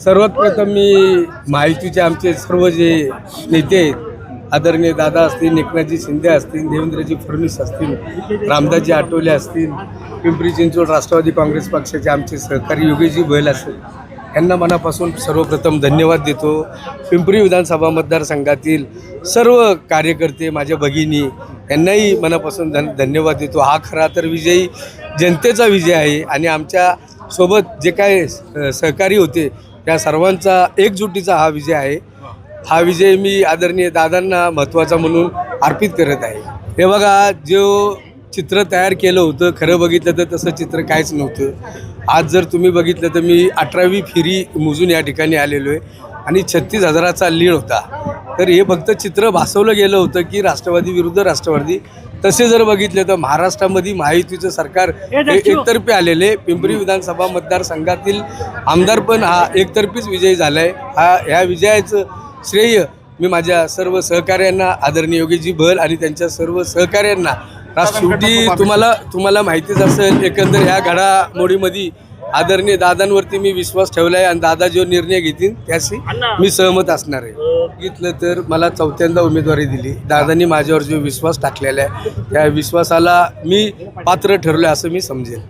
सर्वात प्रथम मी माहितीचे आमचे सर्व जे नेते आहेत आदरणीय दादा असतील एकनाथजी शिंदे असतील देवेंद्रजी फडणवीस असतील रामदासजी आठवले असतील पिंपरी चिंचवड राष्ट्रवादी काँग्रेस पक्षाचे आमचे सहकारी योगेशजी बैल असतील यांना मनापासून सर्वप्रथम धन्यवाद देतो. पिंपरी विधानसभा मतदारसंघातील सर्व कार्यकर्ते माझ्या भगिनी यांनाही मनापासून धन धन्यवाद देतो. हा खरा तर विजयी जनतेचा विजय आहे आणि आमच्या सोबत जे काय सहकारी होते त्या सर्वांचा एकजुटीचा हा विजय आहे. हा विजय मी आदरणीय दादांना महत्त्वाचा म्हणून अर्पित करत आहे. हे बघा जो चित्र तयार केलं होतं खरं बघितलं तर तसं चित्र काहीच नव्हतं. आज जर तुम्ही बघितलं तर मी अठरावी फेरी मोजून या ठिकाणी आलेलो आहे. आणि छत्तीस हजाराचा लीड होता. तर हे फक्त चित्र भासवलं गेलं होतं की राष्ट्रवादी विरुद्ध राष्ट्रवादी. तसे जर बघितले तर महाराष्ट्रामध्ये महायुतीचं सरकार एकतर्फी आलेले पिंपरी विधानसभा मतदारसंघातील आमदार पण हा एकतर्फीच विजयी झाला आहे हा ह्या विजयाचं श्रेय मी माझ्या सर्व सहकाऱ्यांना आदरणीय योगीजी भल आणि त्यांच्या सर्व सहकाऱ्यांना. आज शेवटी तुम्हाला तुम्हाला माहितीच असेल एकंदर ह्या घडामोडीमध्ये आदरणीय दादांवरती मी विश्वास ठेवला आहे आणि दादा जो निर्णय घेतील त्याशी मी सहमत असणार आहे. बघितलं तर मला चौथ्यांदा उमेदवारी दिली. दादांनी माझ्यावर जो विश्वास टाकलेला आहे त्या विश्वासाला मी पात्र ठरलो असं मी समजेल.